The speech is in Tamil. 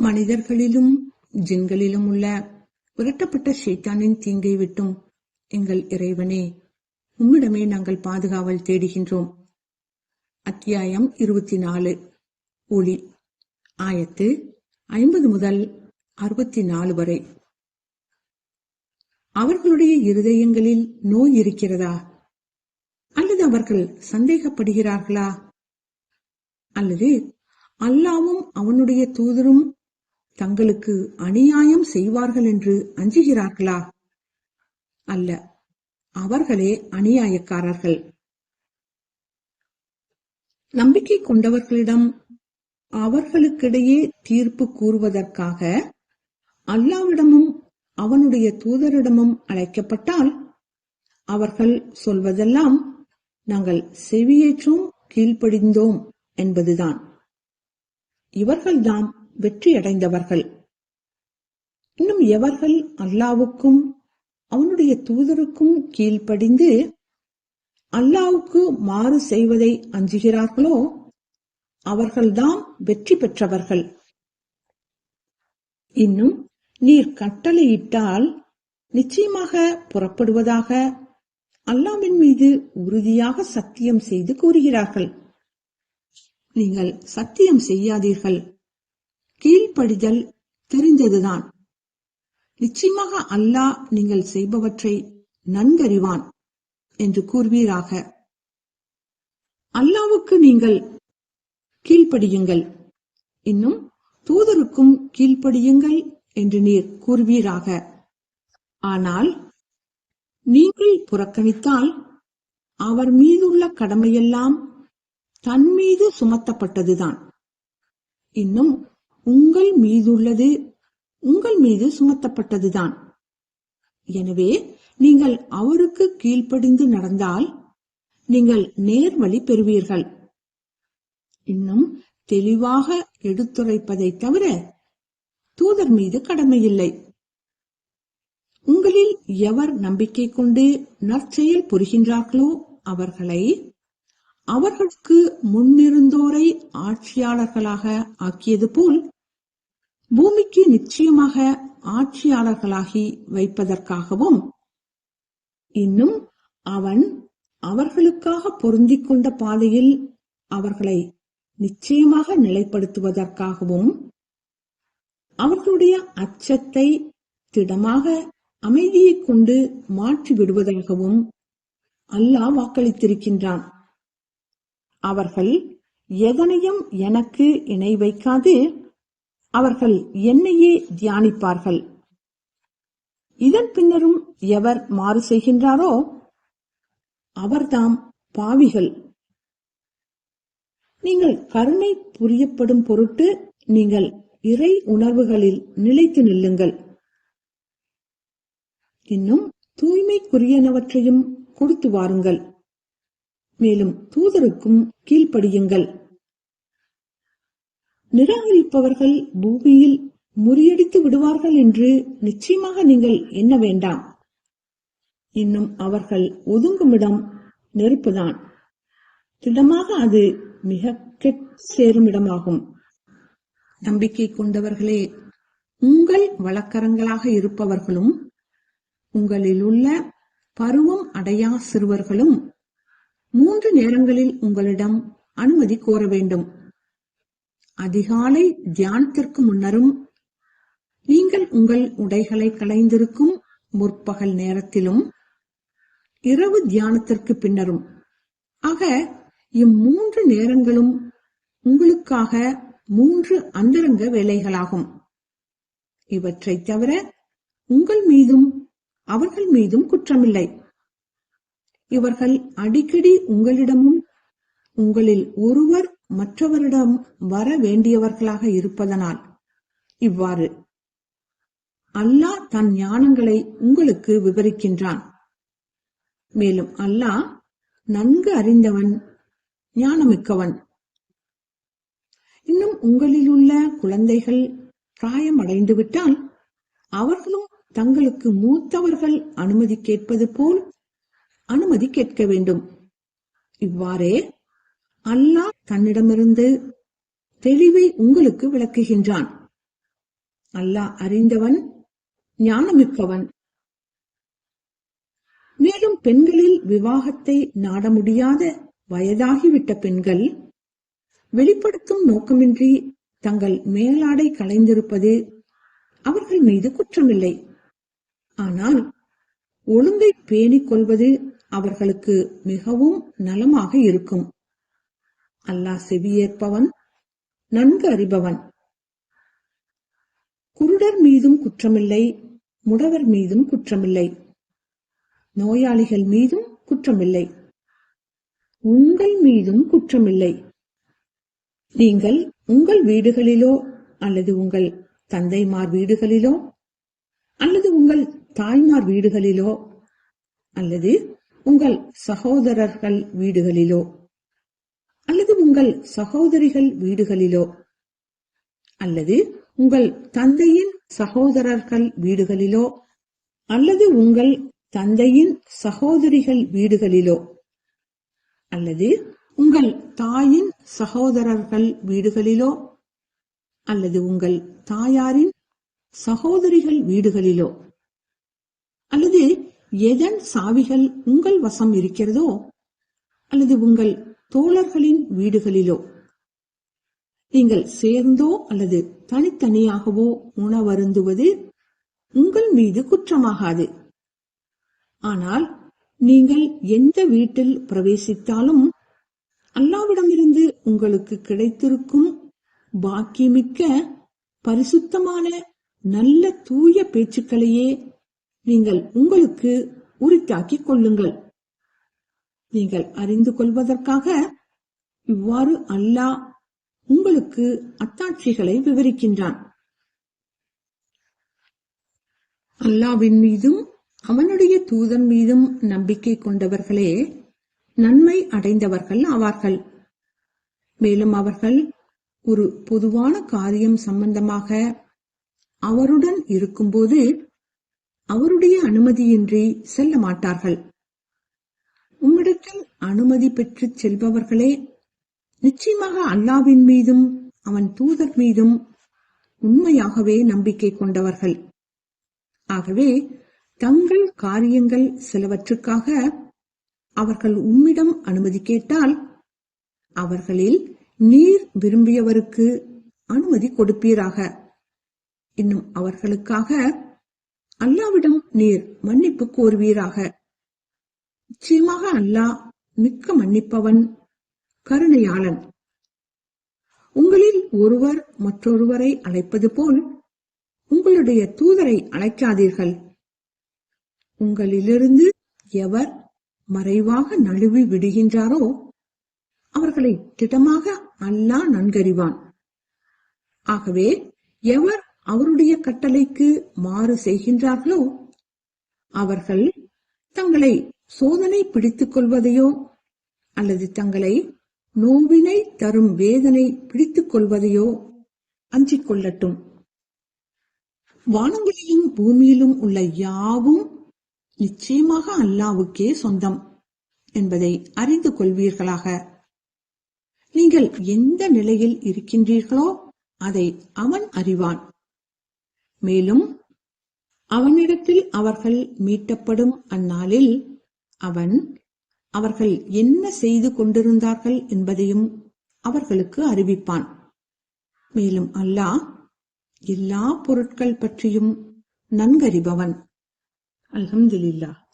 மனிதர்களிலும் ஜின்களிலும் உள்ள விரட்டப்பட்ட ஷைத்தானின் தீங்கை விட்டும் எங்கள் இறைவனே உம்மிடமே நாங்கள் பாதுகாவல் தேடுகின்றோம். அத்தியாயம் இருபத்தி நாலு ஒளி. ஆயத்து ஐம்பது முதல் அறுபத்தி நாலு வரை. அவர்களுடைய இருதயங்களில் நோய் இருக்கிறதா? அல்லது அவர்கள் சந்தேகப்படுகிறார்களா? அல்லது அல்லாவும் அவனுடைய தூதரும் தங்களுக்கு அநியாயம் செய்வார்கள் என்று அஞ்சுகிறார்களா? அல்ல அவர்களே அநியாயக்காரர்கள். நம்பிக்கை கொண்டவர்களிடம் அவர்களுக்கிடையே தீர்ப்பு கூறுவதற்காக அல்லாவிடமும் அவனுடைய தூதரிடமும் அழைக்கப்பட்டால் அவர்கள் சொல்வதெல்லாம் நாங்கள் செவியேற்றும் கீழ்ப்படிந்தோம் என்பதுதான். இவர்கள்தாம் வெற்றியடைந்தவர்கள். இன்னும் எவர்கள் அல்லாவுக்கும் அவனுடைய தூதருக்கும் கீழ்ப்படிந்து அல்லாவுக்கு மாறு செய்வதை அஞ்சுகிறார்களோ அவர்கள்தான் வெற்றி பெற்றவர்கள். இன்னும் நீர் கட்டளையிட்டால் நிச்சயமாக புறப்படுவதாக அல்லாவின் மீது உறுதியாக சத்தியம் செய்து கூறுகிறார்கள். நீங்கள் சத்தியம் செய்யாதீர்கள். கீழ்ப்படிதல் தெரிந்ததுதான். நிச்சயமாக அல்லாஹ் நீங்கள் செய்பவற்றை நன்கறிவான் என்று கூறுவீராக. அல்லாவுக்கு நீங்கள் கீழ்ப்படியுங்கள். இன்னும் தூதருக்கும் கீழ்ப்படியுங்கள் என்று நீர் கூறுவீராக. ஆனால் நீங்கள் புறக்கணித்தால் அவர் மீதுள்ள கடமையெல்லாம் தன் மீது சுமத்தப்பட்டதுதான். இன்னும் உங்கள் மீதுள்ளது உங்கள் மீது சுமத்தப்பட்டதுதான். எனவே நீங்கள் அவருக்கு கீழ்ப்படிந்து நடந்தால் நீங்கள் நேர்வழி பெறுவீர்கள். இன்னும் தெளிவாக எடுத்துரைப்பதை தவிர தூதர் மீது கடமையில்லை. உங்களில் எவர் நம்பிக்கை கொண்டு நற்செயல் புரிகின்றார்களோ அவர்களை அவர்களுக்கு முன்னிருந்தோரை ஆட்சியாளர்களாக ஆக்கியது போல் பூமிக்கு நிச்சயமாக ஆட்சியாளர்களாகி வைப்பதற்காகவும் இன்னும் அவன் அவர்களுக்காக பொருந்திக் கொண்ட பாதையில் அவர்களை நிச்சயமாக நிலைப்படுத்துவதற்காகவும் அவர்களுடைய அச்சத்தை திடமாக அமைதியை கொண்டு மாற்றி விடுவதாகவும் அல்லாஹ் வாக்களித்திருக்கின்றான். அவர்கள் எதனையும் எனக்கு இணை வைக்காது அவர்கள் என்னையே தியானிப்பார்கள். இதன் பின்னரும் எவர் மாறு செய்கின்றாரோ அவர்தாம் பாவிகள். நீங்கள் கருணை புரியப்படும் பொருட்டு நீங்கள் இறை உணர்வுகளில் நிலைத்து நில்லுங்கள். இன்னும் தூய்மைக்குரியனவற்றையும் கொடுத்து வாருங்கள். மேலும் தூதருக்கும் கீழ்ப்படியுங்கள். நிராகரிப்பவர்கள் பூமியில் முறியடித்து விடுவார்கள் என்று நிச்சயமாக நீங்கள் எண்ண வேண்டாம். இன்னும் அவர்கள் ஒதுங்குமிடம் நெருப்புதான். திடமாக அது மிக கெட் சேரும் இடமாகும் நம்பிக்கை கொண்டவர்களே உங்கள் வழக்கரங்களாக இருப்பவர்களும் உங்களில் உள்ள பருவம் அடையா சிறுவர்களும் மூன்று நேரங்களில் உங்களிடம் அனுமதி கோர வேண்டும். அதிகாலை தியானத்திற்கு முன்னரும் நீங்கள் உங்கள் உடைகளை களைந்திருக்கும் முற்பகல் நேரத்திலும் இரவு தியானத்திற்கு பின்னரும். ஆக இம்மூன்று நேரங்களும் உங்களுக்காக மூன்று அந்தரங்க வேலைகளாகும். இவற்றை தவிர உங்கள் மீதும் அவர்கள் மீதும் குற்றமில்லை. இவர்கள் அடிக்கடி உங்களிடமும் உங்களில் ஒருவர் மற்றவரிடம் வர வேண்டியவர்களாக இருப்பதனால் இவ்வாறு அல்லாஹ் தன் ஞானங்களை உங்களுக்கு விவரிக்கின்றான். மேலும் அல்லாஹ் நன்கு அறிந்தவன் ஞானமிக்கவன். இன்னும் உங்களில் உள்ள குழந்தைகள் பிராயம் அடைந்துவிட்டால் அவர்களும் தங்களுக்கு மூத்தவர்கள் அனுமதி கேட்பது போல் அனுமதி கேட்க வேண்டும். இவ்வாறே அல்லாஹ் தன்னிடமிருந்து தெளிவை உங்களுக்கு விளக்குகின்றான். அல்லாஹ் அறிந்தவன் ஞானமிக்கவன். மேலும் பெண்களில் விவாகத்தை நாட முடியாத வயதாகிவிட்ட பெண்கள் வெளிப்படுத்தும் நோக்கமின்றி தங்கள் மேலாடை களைந்திருப்பது அவர்கள் மீது குற்றமில்லை. ஆனால் ஒழுங்கை பேணிக் கொள்வது அவர்களுக்கு மிகவும் நலமாக இருக்கும். அல்லாஹ் செவியேற்பவன் நன்கு அறிபவன். குருடர் மீதும் குற்றமில்லை முடவர் மீதும் குற்றமில்லை. நோயாளிகள் மீதும் குற்றமில்லை. உங்கள் மீதும் குற்றமில்லை. நீங்கள் உங்கள் வீடுகளிலோ அல்லது உங்கள் தந்தைமார் வீடுகளிலோ அல்லது உங்கள் தாய்மார் வீடுகளிலோ அல்லது உங்கள் சகோதரர்கள் வீடுகளிலோ அல்லது உங்கள் சகோதரிகள் வீடுகளிலோ அல்லது உங்கள் தந்தையின் சகோதரர்கள் வீடுகளிலோ அல்லது உங்கள் தந்தையின் சகோதரிகள் வீடுகளிலோ அல்லது உங்கள் தாயின் சகோதரர்கள் வீடுகளிலோ அல்லது உங்கள் தாயாரின் சகோதரிகள் வீடுகளிலோ அல்லது எதன் சாவிகள் உங்கள் வசம் இருக்கிறதோ அல்லது உங்கள் தோழர்களின் வீடுகளிலோ? நீங்கள் சேர்ந்தோ அல்லது தனித்தனியாகவோ உணவருந்துவது உங்கள் மீது குற்றமாகாது. ஆனால் நீங்கள் எந்த வீட்டில் பிரவேசித்தாலும் அல்லாவிடமிருந்து உங்களுக்கு கிடைத்திருக்கும் பாக்கியமிக்க பரிசுத்தமான நல்ல தூய பேச்சுக்களையே நீங்கள் உங்களுக்கு உரித்தாக்கிக் கொள்ளுங்கள். நீங்கள் அறிந்து கொள்வதற்காக இவ்வாறு அல்லாஹ் உங்களுக்கு அத்தாட்சிகளை விவரிக்கின்றான். அல்லாவின் மீதும் அவனுடைய தூதன் மீதும் நம்பிக்கை கொண்டவர்களே நன்மை அடைந்தவர்கள் ஆவார்கள். மேலும் அவர்கள் ஒரு பொதுவான காரியம் சம்பந்தமாக அவருடன் இருக்கும்போது அவருடைய அனுமதியின்றி செல்ல மாட்டார்கள். உம்மிடத்தில் அனுமதி பெற்று செல்பவர்களே நிச்சயமாக அல்லாவின் மீதும் அவன் தூதர் மீதும் உண்மையாகவே நம்பிக்கை கொண்டவர்கள். ஆகவே தங்கள் காரியங்கள் சிலவற்றுக்காக அவர்கள் உம்மிடம் அனுமதி கேட்டால் அவர்களில் நீர் விரும்பியவருக்கு அனுமதி கொடுப்பீராக. இன்னும் அவர்களுக்காக அல்லாவிடம் நீர் மன்னிப்பு கோருவீராக நிச்சயமாக அல்லாஹ் மிக்க மன்னிப்பவன் கருணையாளன். உங்களில் ஒருவர் மற்றொருவரை அழைப்பது போல் உங்களுடைய தூதரை அழைக்காதீர்கள். உங்களிலிருந்து எவர் மறைவாக நழுவி விடுகின்றாரோ அவர்களை திடமாக அல்லாஹ் நன்கறிவான். ஆகவே எவர் அவருடைய கட்டளைக்கு மாறு செய்கின்றார்களோ? அவர்கள் தங்களை சோதனை பிடித்துக் கொள்வதையோ அல்லது தங்களை நோவினை தரும் வேதனை பிடித்துக் கொள்வதையோ அஞ்சிக் கொள்ளட்டும். வானங்களிலும் பூமியிலும் உள்ள யாவும் நிச்சயமாக அல்லாவுக்கே சொந்தம் என்பதை அறிந்து கொள்வீர்களாக. நீங்கள் எந்த நிலையில் இருக்கின்றீர்களோ அதை அவன் அறிவான். மேலும் அவனிடத்தில் அவர்கள் மீட்டப்படும் அந்நாளில் அவன் அவர்கள் என்ன செய்து கொண்டிருந்தார்கள் என்பதையும் அவர்களுக்கு அறிவிப்பான். மேலும் அல்லாஹ் எல்லா பொருட்கள் பற்றியும் நன்கறிபவன். அல்ஹம்துலில்லாஹ்.